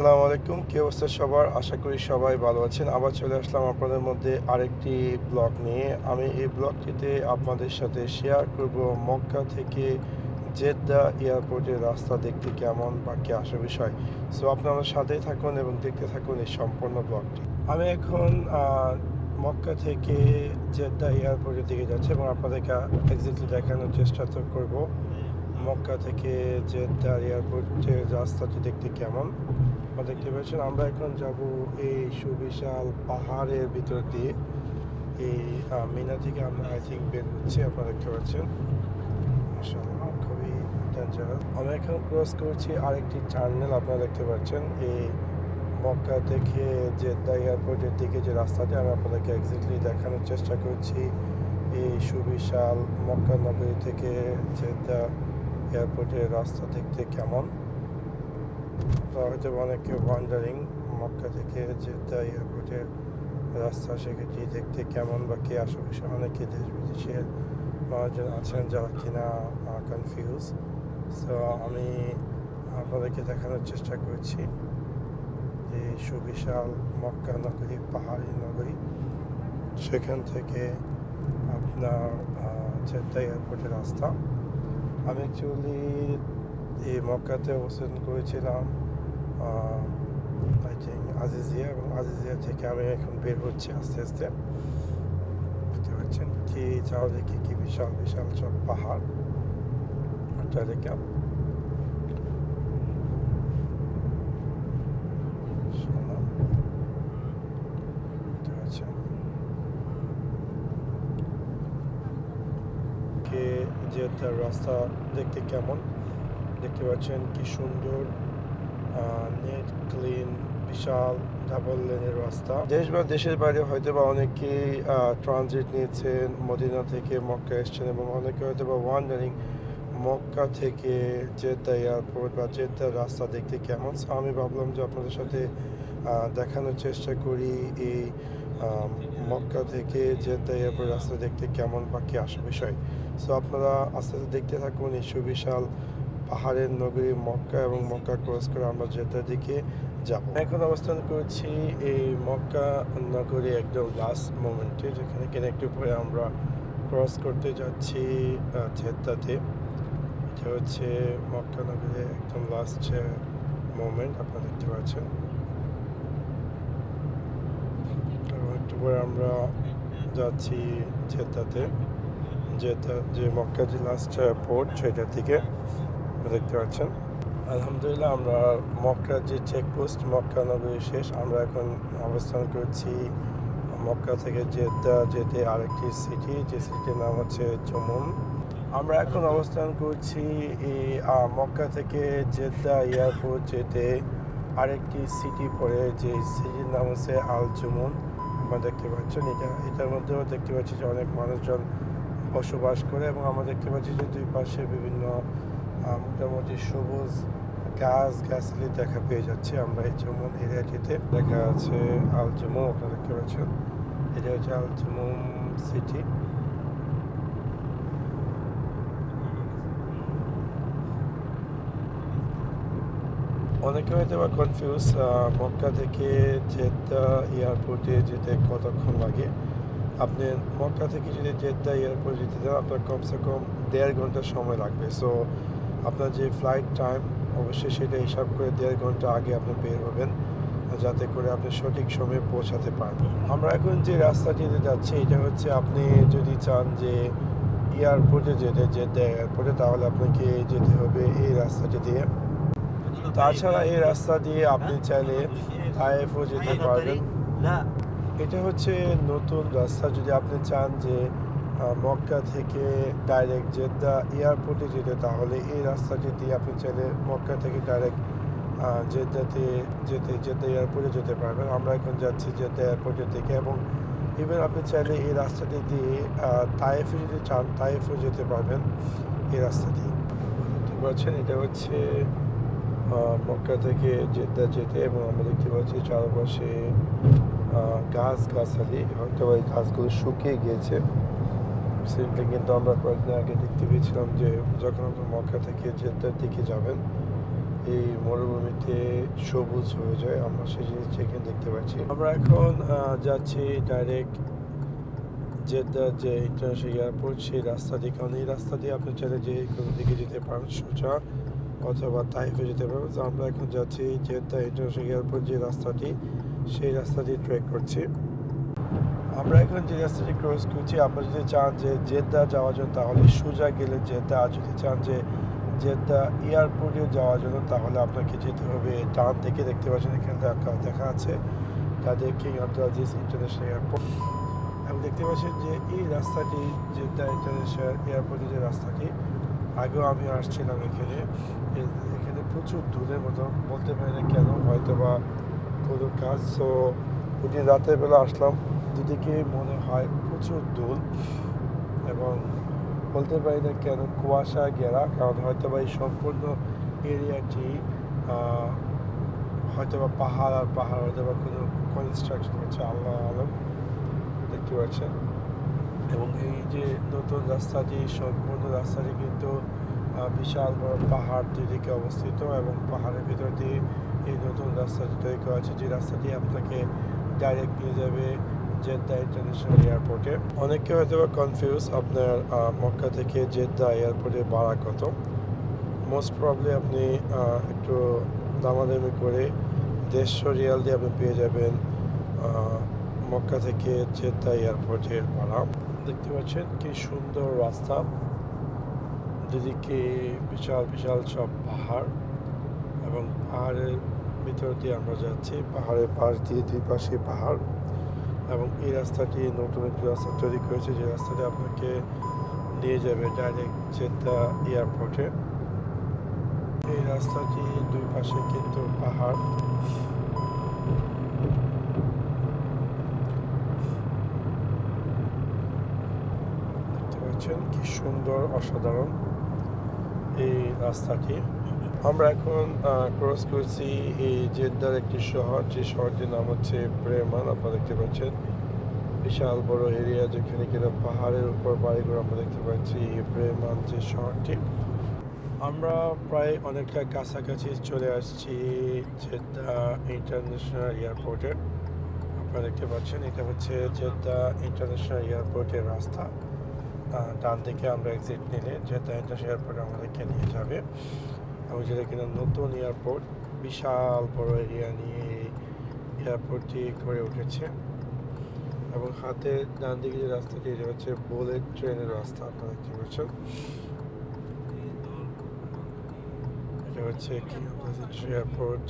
আসসালামু আলাইকুম। কি অবস্থা সবার? আশা করি সবাই ভালো আছেন। আবার চলে আসলাম আপনাদের মধ্যে আরেকটি ব্লগ নিয়ে। আমি এই ব্লগটিতে আপনাদের সাথে শেয়ার করব মক্কা থেকে জেদ্দা এয়ারপোর্টের রাস্তা দেখতে কেমন বা কি আসা বিষয়। সো আপনারা সাথে থাকুন এবং দেখতে থাকুন এই সম্পূর্ণ ব্লগটি। আমি এখন মক্কা থেকে জেদ্দা এয়ারপোর্টের দিকে যাচ্ছি এবং আপনাদেরকে এক্সাক্টলি দেখানোর চেষ্টা তো করব। মক্কা থেকে জেদ্দা এয়ারপোর্টের রাস্তাটি দেখতে কেমন। আপনারা দেখতে পাচ্ছেন আমরা এখন যাব এই সুবিশাল পাহাড়ের ভিতর দিয়ে। এই মিনা থেকে আমরা আই থিঙ্ক বের হচ্ছে, আপনারা দেখতে পাচ্ছেন। খুবই আমরা এখন ক্রস করছি আরেকটি টার্মিনাল আপনারা দেখতে পাচ্ছেন। এই মক্কা থেকে জেদ্দা এয়ারপোর্টের দিকে যে রাস্তাটি, আমি আপনাদেরকে এক্স্যাক্টলি দেখানোর চেষ্টা করছি। এই সুবিশাল মক্কা নগরী থেকে জেদ্দা এয়ারপোর্টের রাস্তা দেখতে কেমন? হয়তো অনেকে ওয়ান্ডারিং মক্কা থেকে জেদ্দা এয়ারপোর্টের রাস্তা সেক্ষেত্রে দেখতে কেমন বা কে আশেপাশে অনেকে দেশ বিদেশের মানুষজন আছেন যারা কিনা কনফিউজ সো আমি আপনাদেরকে দেখানোর চেষ্টা করছি যে সুবিশাল মক্কা নগরী, পাহাড়ি নগরী, সেখান থেকে আপনার জেদ্দা এয়ারপোর্টের রাস্তা। আমি অ্যাকচুয়ালি এই মক্কাতে অবস্থান করেছিলাম আজিজিয়া এবং আজিজিয়া থেকে আমি এখন বের হচ্ছি আস্তে আস্তে। বুঝতে পারছেন? কি চারদিকে কি বিশাল বিশাল সব পাহাড়। অট্টালিকা সালাম। বুঝতে পারছেন? কে যে রাস্তা দেখতে কেমন? দেখতে পাচ্ছেন কি সুন্দর। নেট ক্লিন বিশাল ডাবল লেনের রাস্তা। দেশ বা দেশের বাইরে হয়তো বা অনেকেই ট্রানজিট নিয়েছেন মদিনা থেকে মক্কা এসছেন এবং অনেকে হয়তো বা ওয়ান্ডারিং মক্কা থেকে জেদ্দা এয়ারপোর্ট বা জেদ্দার রাস্তা দেখতে কেমন। আমি ভাবলাম যে আপনাদের সাথে দেখানোর চেষ্টা করি এই মক্কা থেকে জেদ্দা এয়ারপোর্ট রাস্তা দেখতে কেমন বা কি আসা বিষয়। সো আপনারা আস্তে আস্তে দেখতে থাকুন এই সুবিশাল পাহাড়ের নগরী মক্কা এবং মক্কা ক্রস করে আমরা জেদ্দার দিকে যাব। এখন অবস্থান করছি এই মক্কা নগরী একদম লাস্ট মোমেন্টে যেখানে কিনা একটু পরে আমরা ক্রস করতে যাচ্ছি জেদ্দাতে। এটা হচ্ছে মক্কা নগরী একদম লাস্ট মোমেন্ট আপনারা দেখতে পাচ্ছেন। একটু পরে আমরা যাচ্ছি জেদ্দাতে। জেদ্দা যে মক্কা যে লাস্ট পোর্ট সেটার দিকে। দেখতে পাচ্ছেন। আলহামদুলিল্লাহ আমরা মক্কার যে চেকপোস্ট মক্কা নগরী শেষ আমরা এখন অবস্থান করছি মক্কা থেকে জেদ্দা যেতে আরেকটি সিটি যে সিটির নাম হচ্ছে জমুন আমরা এখন অবস্থান করছি এই মক্কা থেকে জেদ্দা এয়ারপোর্ট যেতে আরেকটি সিটি পড়ে যে সিটির নাম হচ্ছে আল জুমুন আপনারা দেখতে পাচ্ছেন এটা এটার মধ্যেও দেখতে পাচ্ছি যে অনেক মানুষজন বসবাস করে এবং আমরা দেখতে পাচ্ছি যে দুই পাশে বিভিন্ন মোটামুটি সবুজ গাছ, গাছালি দেখা পেয়ে যাচ্ছে আমরা এই জমুন এরিয়াটিতে। দেখা আছে আল জুমুন আপনারা দেখতে পাচ্ছেন। এটা হচ্ছে আল জুমুন সিটি। অনেকে হয়তো বা কনফিউজ মক্কা থেকে জেদ্দা এয়ারপোর্টে যেতে কতক্ষণ লাগে? আপনি মক্কা থেকে যদি জেদ্দা এয়ারপোর্ট যেতে চান, আপনার কমসে কম দেড় ঘণ্টা সময় লাগবে। সো আপনার যে ফ্লাইট টাইম অবশ্যই সেটা হিসাব করে দেড় ঘণ্টা আগে আপনি বের হবেন যাতে করে আপনি সঠিক সময়ে পৌঁছাতে পারেন। আমরা এখন যে রাস্তাটিতে যাচ্ছি এটা হচ্ছে আপনি যদি চান যে এয়ারপোর্টে যেতে জেদ্দা এয়ারপোর্টে তাহলে আপনাকে যেতে হবে এই রাস্তাটি দিয়ে। তাছাড়া এই রাস্তা দিয়ে আপনি চাইলে আইএফও যেতে পারবেন। এটা হচ্ছে নতুন রাস্তা। যদি আপনি চান যে মক্কা থেকে ডাইরেক্ট জেদ্দা এয়ারপোর্টে যেতে, তাহলে এই রাস্তাটি দিয়ে আপনি চাইলে মক্কা থেকে ডাইরেক্ট জেদ্দাতে যেতে, জেদ্দা এয়ারপোর্টে যেতে পারবেন। আমরা এখন যাচ্ছি জেদ্দা এয়ারপোর্টের দিকে এবং ইভেন আপনি চাইলে এই রাস্তাটি দিয়ে তায়েফে যদি চান তায়েফও যেতে পারবেন এই রাস্তা দিয়ে দেখতে পাচ্ছেন, এটা হচ্ছে মক্কা থেকে জেদ্দা যেতে এবং আমরা দেখতে পাচ্ছি চারপাশে গাছ গাছালি হয়তো ওই গাছগুলো শুকিয়ে গিয়েছে। সিমটা কিন্তু আমরা কয়েকদিন আগে দেখতে পেয়েছিলাম যে যখন আপনি মক্কা থেকে জেদ্দার দিকে যাবেন, এই মরুভূমিতে সবুজ হয়ে যায়। আমরা সেই জিনিসটা এখানে দেখতে পাচ্ছি। আমরা এখন যাচ্ছি ডাইরেক্ট জেদ্দা যে ইন্টারন্যাশনাল এয়ারপোর্ট সেই রাস্তা দিয়ে। কারণ এই রাস্তা দিয়ে আপনি চাইলে যে কোনো দিকে যেতে পারেন, সোজা অথবা তাইফে যেতে পারবেন আমরা এখন যাচ্ছি জেদ্দা ইন্টারন্যাশনাল এয়ারপোর্ট যে রাস্তাটি, সেই রাস্তা দিয়ে ট্রেক করছি। আমরা এখন যে রাস্তাটি ক্রস করছি আপনারা যদি চান যে জেদ্দা যাওয়ার জন্য, তাহলে সোজা গেলে জেদ্দা, আর যদি চান যে জেদ্দা এয়ারপোর্টে যাওয়ার জন্য, তাহলে আপনাকে যেতে হবে ডান দিকে। দেখতে পাচ্ছেন এখানে দেখা দেখা আছে তাদের কিং আব্দুল ইন্টারন্যাশনাল এয়ারপোর্ট এবং দেখতে পাচ্ছেন যে এই রাস্তাটি, জেদ্দা ইন্টারন্যাশনাল এয়ারপোর্টের যে রাস্তাটি, আগেও আমি আসছিলাম এখানে। এখানে প্রচুর দূরের মতো, বলতে পারি না কেন হয়তো বা কোনো কাজ। সো ওদিন রাতের বেলা আসলাম। দুদিকে মনে হয় প্রচুর দূর এবং বলতে পারি না কেন কুয়াশা, ঘেরা, কারণ হয়তো বা এই সম্পূর্ণ এরিয়াটি হয়তো বা পাহাড় আর পাহাড় হয়তো বা কোনো কনস্ট্রাকশন হচ্ছে আল্লাহ আলম, দেখতে পাচ্ছেন। এবং এই যে নতুন রাস্তাটি, সম্পূর্ণ রাস্তাটি কিন্তু বিশাল বড় পাহাড় দুদিকে অবস্থিত এবং পাহাড়ের ভিতর দিয়ে এই নতুন রাস্তাটি তৈরি করা হয়েছে। যে রাস্তাটি আপনাকে ডাইরেক্ট নিয়ে যাবে জেদ্দা ইন্টারন্যাশনাল এয়ারপোর্টে। অনেকে হয়তো বা কনফিউজ আপনার মক্কা থেকে জেদ্দা এয়ারপোর্টে ভাড়া কত। মোস্ট প্রবলি আপনি একটু দামাদামি করে দেড়শো রিয়াল দিয়ে আপনি পেয়ে যাবেন মক্কা থেকে জেদ্দা এয়ারপোর্টের ভাড়া। দেখতে পাচ্ছেন কি সুন্দর রাস্তা। দুদিকে বিশাল বিশাল সব পাহাড় এবং পাহাড়ের ভিতর দিয়ে আমরা যাচ্ছি। পাহাড়ের পাশ দিয়ে দুই পাশে পাহাড়। এবং এই রাস্তাটি নতুন একটি রাস্তা তৈরি করেছে, যে রাস্তাটি আপনাকে নিয়ে যাবে ডাইরেক্ট জেদ্দা এয়ারপোর্টে এই রাস্তাটি দুই পাশে কিন্তু পাহাড়। দেখতে পাচ্ছেন কি সুন্দর, অসাধারণ এই রাস্তাটি। আমরা এখন ক্রস করছি এই জেদ্দার একটি শহর। যে শহরটির নাম হচ্ছে প্রেমান, আপনারা দেখতে পাচ্ছেন। বিশাল বড় এরিয়া যেখানে কিনা পাহাড়ের উপর বাড়িগুলো আমরা দেখতে পাচ্ছি এই ব্রেমান যে শহরটি। আমরা প্রায় অনেকটা কাছাকাছি চলে আসছি জেদ্দা ইন্টারন্যাশনাল এয়ারপোর্টে। আপনারা দেখতে পাচ্ছেন, এটা হচ্ছে জেদ্দা ইন্টারন্যাশনাল এয়ারপোর্টের রাস্তা। ডান দিকে আমরা এক্সিট নিলে জেদ্দা ইন্টারন্যাশনাল এয়ারপোর্ট আমাদেরকে নিয়ে যাবে। এবং যেটা কিনা নতুন এয়ারপোর্ট বিশাল বড় এরিয়া নিয়ে এই এয়ারপোর্টটি গড়ে উঠেছে। এবং হাতে ডান দিকে যে রাস্তাটি, এটা হচ্ছে বুলেট ট্রেনের রাস্তা, আপনারা দেখতে পাচ্ছেন। এটা হচ্ছে King airport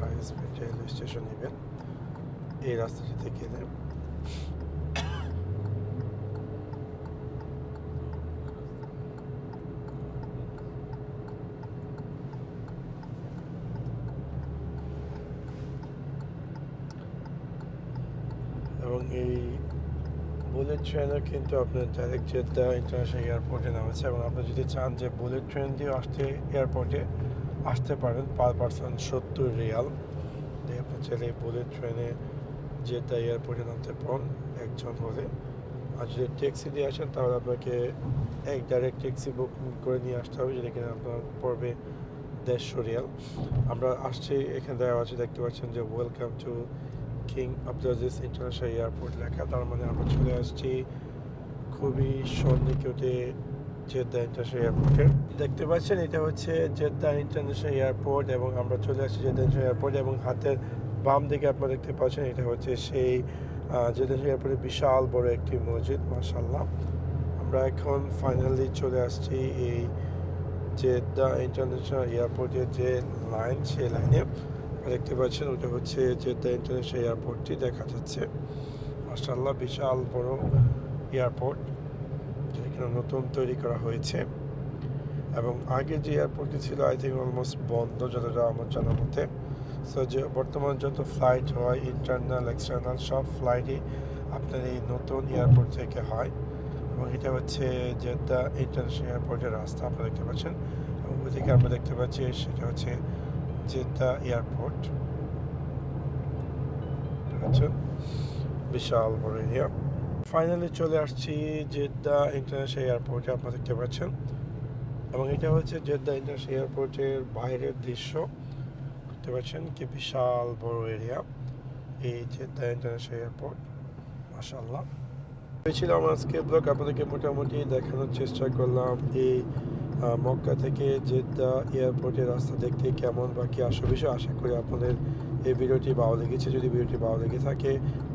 high speed rail station even এই রাস্তাটিতে গেলে এবং এই বুলেট ট্রেনও কিন্তু আপনার ডাইরেক্ট জেদ্দা ইন্টারন্যাশনাল এয়ারপোর্টে নামেছে এবং আপনি যদি চান যে বুলেট ট্রেন দিয়ে আসতে এয়ারপোর্টে আসতে পারেন পার পার্সন সত্তর রিয়াল। দিয়ে আপনি চাইলে বুলেট ট্রেনে জেদ্দা এয়ারপোর্টে নামতে পারেন একজন হলে। আর যদি ট্যাক্সি দিয়ে আসেন তাহলে আপনাকে এক ডাইরেক্ট ট্যাক্সি বুক করে নিয়ে আসতে হবে, যেটা কিনা আপনার পড়বে দেড়শো রিয়াল। আমরা আসছি, এখানে দেওয়া আছে দেখতে পাচ্ছেন যে welcome to King Abdul Aziz international airport লেখা। তার মানে আমরা চলে আসছি খুবই সন্নিকটে জেদ্দা ইন্টারন্যাশনাল এয়ারপোর্টে দেখতে পাচ্ছেন, এটা হচ্ছে জেদ্দা ইন্টারন্যাশনাল এয়ারপোর্ট এবং আমরা চলে আসছি জেদ্দা ইন্টারন্যাশনাল এয়ারপোর্ট এবং হাতের বাম দিকে আপনারা দেখতে পাচ্ছেন, এটা হচ্ছে সেই জেদ্দা এয়ারপোর্টের বিশাল বড় একটি মসজিদ মাশাল্লাহ আমরা এখন ফাইনালি চলে আসছি এই জেদ্দা ইন্টারন্যাশনাল এয়ারপোর্টের যে লাইন সেই লাইনে দেখতে পাচ্ছেন, ওটা হচ্ছে জেদ্দা ইন্টারন্যাশনাল এয়ারপোর্টটি দেখা যাচ্ছে। মার্শাল্লাহ বিশাল বড় এয়ারপোর্ট, যেখানে নতুন তৈরি করা হয়েছে। এবং আগে যে এয়ারপোর্টটি ছিল আই থিঙ্ক অলমোস্ট বন্ধ, যতটা আমার জানা মতে। সো যে বর্তমান যত ফ্লাইট হয় ইন্টারনাল এক্সটার্নাল সব ফ্লাইটই আপনার এই নতুন এয়ারপোর্ট থেকে হয়। এবং এটা হচ্ছে জেদ্দা ইন্টারন্যাশনাল এয়ারপোর্টের রাস্তা, আপনারা দেখতে পাচ্ছেন। এবং ওইদিকে আমরা দেখতে পাচ্ছি, সেটা হচ্ছে জেদ্দা এয়ারপোর্ট আচ্ছা বিশাল বড় এরিয়া। ফাইনালি চলে আসছি জেদ্দা ইন্টারন্যাশনাল এয়ারপোর্টে, আপনারা দেখতে পাচ্ছেন। এবং এটা হচ্ছে জেদ্দা ইন্টারন্যাশনাল এয়ারপোর্টের বাইরের দৃশ্য। দেখতে পাচ্ছেন কি বিশাল বড় এরিয়া, এই জেদ্দা ইন্টারন্যাশনাল এয়ারপোর্ট। মাশাল্লাহ এই ছিল আমার আজকে ব্লগ। আপনাদেরকে মোটামুটি দেখানোর চেষ্টা করলাম এই মক্কা থেকে জেদ্দা এয়ারপোর্টের রাস্তা দেখতে কেমন বা কি আসো বিষয়, আশা করি আপনাদের এই ভিডিওটি ভালো লেগেছে। যদি ভিডিওটি ভালো লেগে থাকে,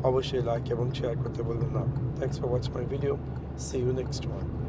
অবশ্যই লাইক এবং শেয়ার করতে বলবেন না। Thanks for watch my video see you next one